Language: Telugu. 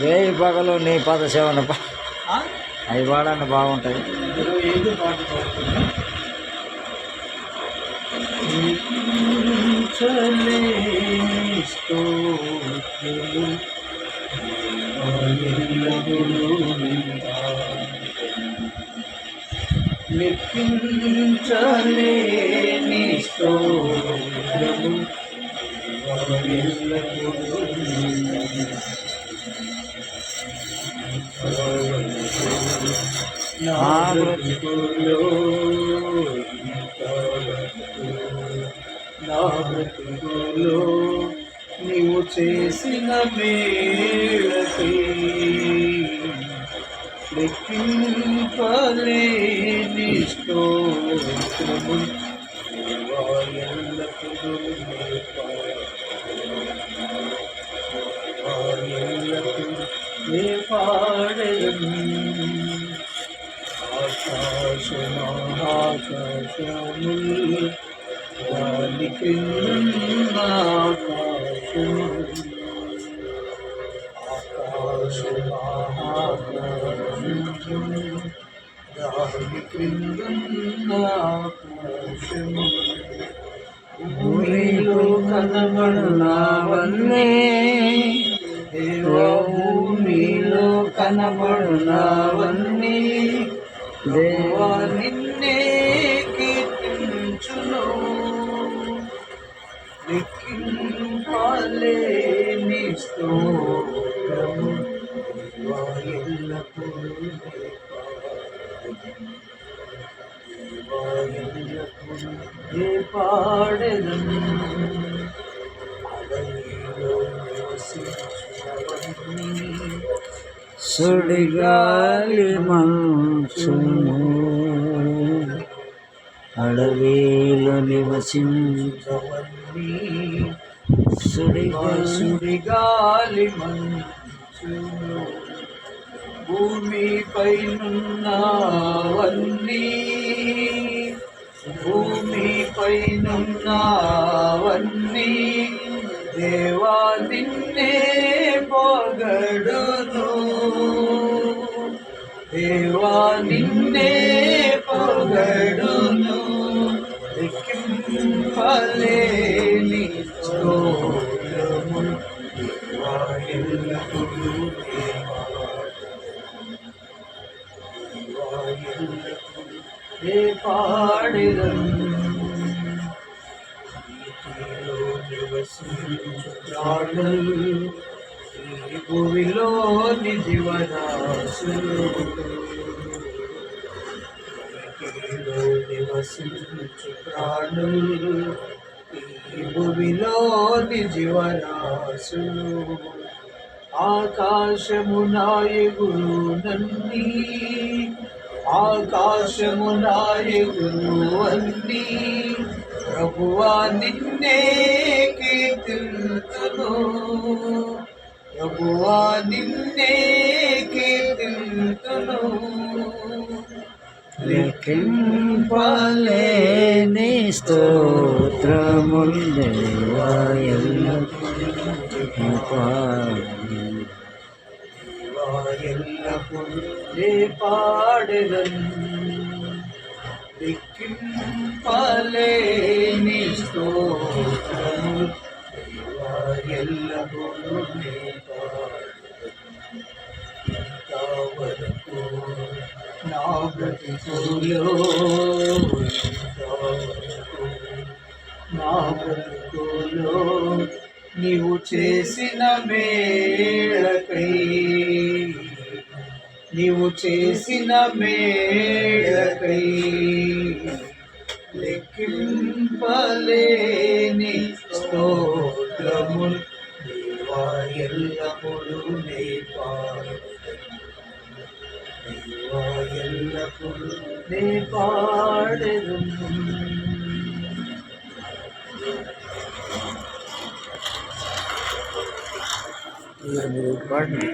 వేయి పగలు నీ పద సేవన అవి పాడండి బాగుంటాయి ఏదో పాట పాడుతున్నా చలే స్తోత్రము లెక్కించలే నీ స్తోత్రము నా బ్రతుకులో నీవు చేసిన మేళకి లెక్కింపలేని స్తోత్రము. దేవా പാടലും ആകാശമാകാശമുൾ പാലിക്കുന്ന ആകാശമുള്ള ഭൂമിയിലോ കഥ വന്നേ భూమిలో కనబడునావన్నీ దేవా నిన్నే కీర్తించును. లెక్కింపాలేని స్తోత్రము. పాడెదను? సుడిగాలి మంచును. అడవిలో నివసించు సుడిగా సుడిగాలి మంచును. భూమిపై పైనున్నవన్నీ భూమి పైనున్నవన్నీ దేవా నిన్నే పొగడును దేవా నిన్నే పొగడును. లెక్కింపలేని స్తోత్రము దేవా ఎల్లప్పుడూ దేవా నివసించు ప్రాణులు. ఈ భూమిలోని జీవరాశులు నివసించు ప్రాణులు ఈ భూమిలోని జీవరాశులు ఆకాశము నాయకులు నన్నీ ఆకాశము నాయకులు అన్నీ ప్రభువా నిన్నే కీర్తిను ప్రభువా నిన్నే కీర్తింతును లెక్కింపలేని స్తోత్రములు దేవా ఎల్లప్పుడూ పాడు. దేవా ఎల్లప్పుడూ నే బ్రతుకులో నా బ్రతుకులో నీవు చేసిన మేళకై నీవు చేసిన మేళకై లెక్కింపలేని స్తోత్రము దేవా ఎల్లప్పుడూ నే పాడెదను. దేవా ఎల్లప్పుడూ నే పాడెదను పాడండి